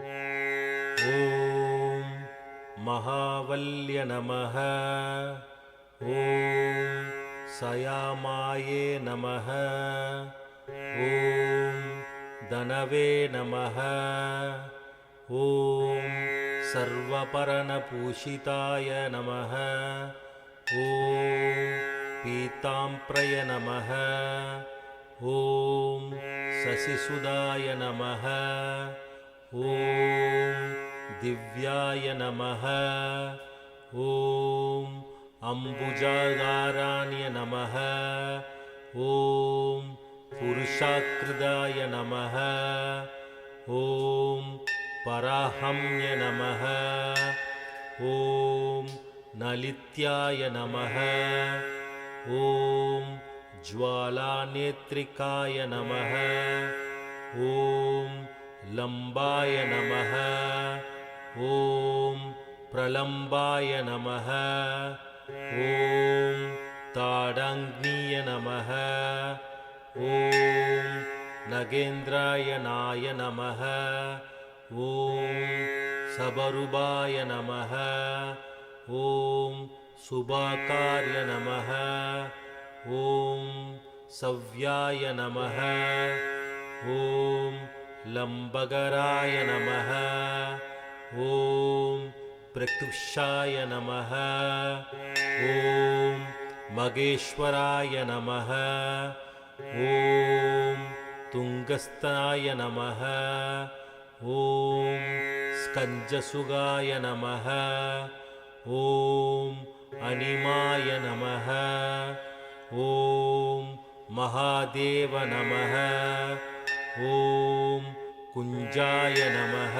ॐ महावल्य नमः। ॐ सयामाये नमः। ॐ दनवे नमः। ॐ सर्वपरनपूषिताय नमः। ॐ पीताम्प्रय नमः। ॐ शशिसुदाय नमः ॐ दिव्याय नमः। ॐ अम्बुजागाराण्य नमः। ॐ पुरुषाकृदाय नमः। ॐ पराहम्य नमः। ॐ नलित्याय नमः। ॐ ज्वालानेत्रिकाय नमः। ॐ लम्बाय नमः। ॐ प्रलम्बाय नमः। ॐ ताडाग्नीय नमः। ॐ नगेन्द्रायणाय नमः। ॐ सबरुबाय नमः। ॐ सुभाकार्य नमः। ॐ सव्याय नमः। ॐ लम्बगराय नमः। ॐ प्रकृक्षाय नमः। ॐ मगेश्वराय नमः। ॐ तुङ्गस्थाय नमः। ॐ स्कञ्जसुगाय नमः। ॐ अणिमाय नमः। ॐ महादेव नमः। ॐ कुञ्जाय नमः।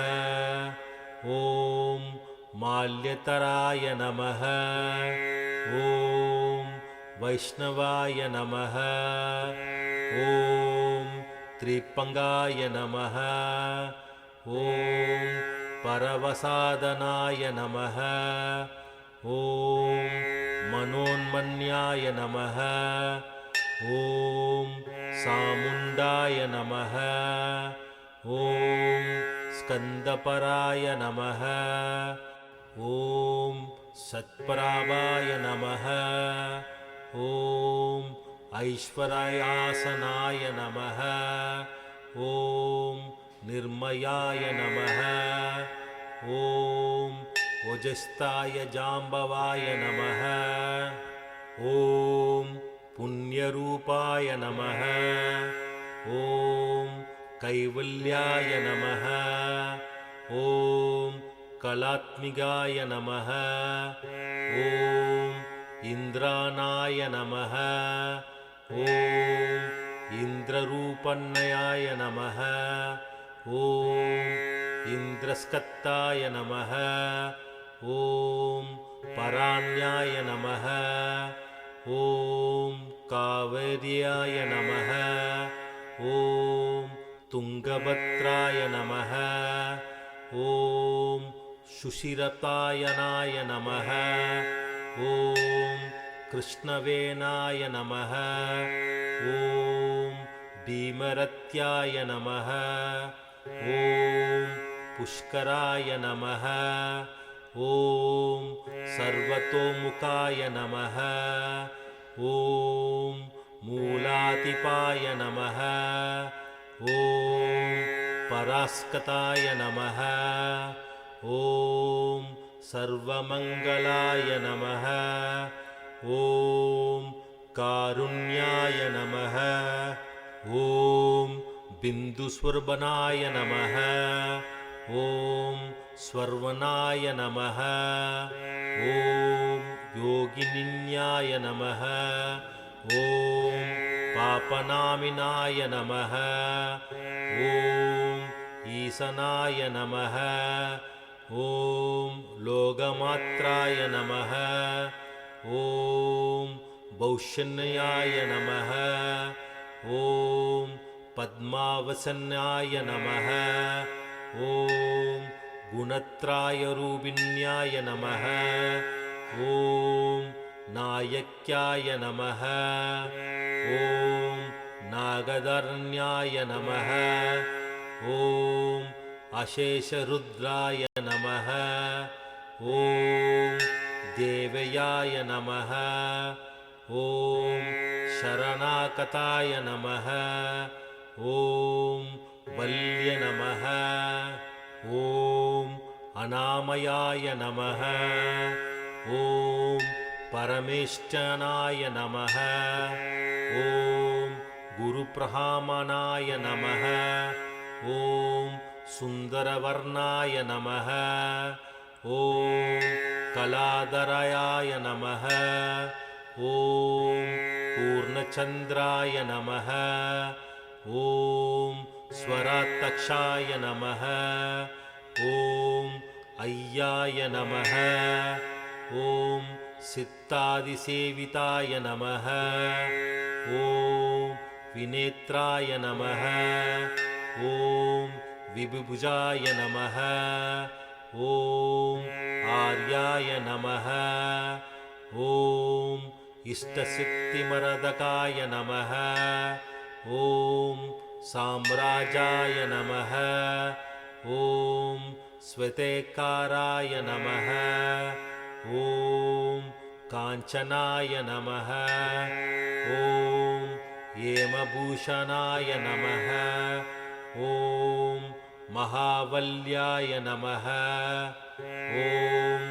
ॐ माल्यतराय नमः। ॐ वैष्णवाय नमः। ॐ त्रिपङ्गाय नमः। ॐ परवसादनाय नमः। ॐ मनोन्मन्याय नमः। ॐ सामुण्डाय नमः ॐ स्कन्दपराय नमः। ॐ सत्परावाय नमः। ॐ ऐश्वर्यासनाय नमः। ॐ निर्मयाय नमः। ॐ ओजस्ताय जाम्बवाय नमः। ॐ पुण्यरूपाय नमः। ॐ कैवल्याय नमः ॐ कलात्मिकाय नमः ॐ इन्द्राणाय नमः ॐ इन्द्ररूपन्नयाय नमः ॐ इन्द्रस्कत्ताय नमः ॐ पराण्याय नमः ॐ कावेर्याय नमः ॐ तुङ्गभद्राय नमः। ॐ शुशिरतायनाय नमः। ॐ कृष्णवेनाय नमः। ॐ भीमरत्याय नमः। ॐ पुष्कराय नमः। ॐ सर्वतोमुखाय नमः। ॐ मूलातिपाय नमः ॐ परास्कताय नमः। ॐ सर्वमङ्गलाय नमः। ॐ कारुण्याय नमः। ॐ बिन्दुस्वर्बनाय नमः। ॐ स्वर्वनाय नमः। ॐ योगिनिन्याय नमः। ॐ पापनामिनाय नमः। ॐ ईशनाय नमः। ॐ लोकमात्राय नमः। ॐ बौषण्याय नमः। ॐ पद्मावसन्याय नमः। ॐ गुणत्रायरूपिण्याय नमः। ॐ नायक्याय नमः ॐ नागदर्ण्याय नमः। ॐ अशेषरुद्राय नमः। ॐ देवयाय नमः। ॐ शरणाकताय नमः। ॐ वल्य नमः। ॐ अनामयाय नमः। ॐ परमेष्टनाय नमः ॐ गुरुप्रहामनाय नमः ॐ सुन्दरवर्णाय नमः ॐ कलादराय नमः ॐ पूर्णचन्द्राय नमः ॐ स्वरात्तक्षाय नमः ॐ अय्याय नमः ॐ सित्तादिसेविताय नमः ॐ विनेत्राय नमः। ॐ विभुजाय नमः। ॐ आर्याय नमः। ॐ इष्टसिद्धिमरदकाय नमः। ॐ साम्राजाय नमः। ॐ स्वतेकाराय नमः। ॐ काञ्चनाय नमः। ॐ हेमभूषणाय नमः। ॐ महावल्याय नमः। ॐ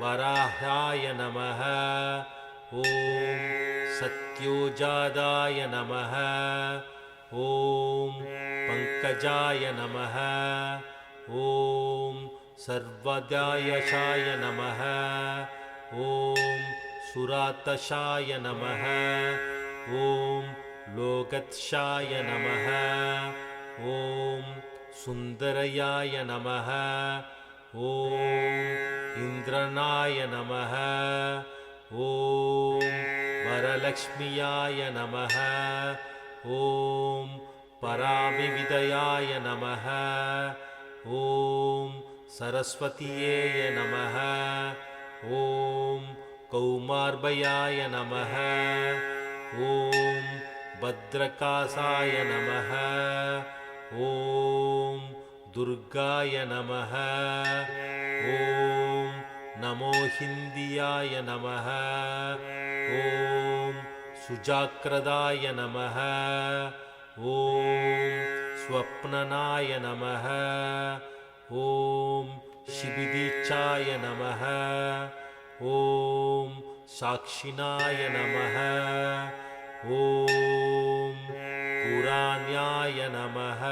वराहाय नमः। ॐ सत्योजादाय नमः। ॐ पङ्कजाय नमः। ॐ सर्वदायशाय नमः। ॐ सुरातशाय नमः। ॐ लोकत्शाय नमः। ॐ सुन्दरयाय नमः। ॐ इन्द्रनाय नमः। ॐ वरलक्ष्म्याय नमः। ॐ पराविविदयाय नमः। ॐ सरस्वतीये नमः। ॐ कौमार्भयाय नमः। ॐ भद्रकासाय नमः। ॐ दुर्गाय नमः। ॐ नमो हिन्दियाय नमः। ॐ सुजाक्रदाय नमः। ॐ स्वप्ननाय नमः। ॐ शिबिदीचाय नमः। ॐ साक्षिणाय नमः। ॐ पुराण्याय नमः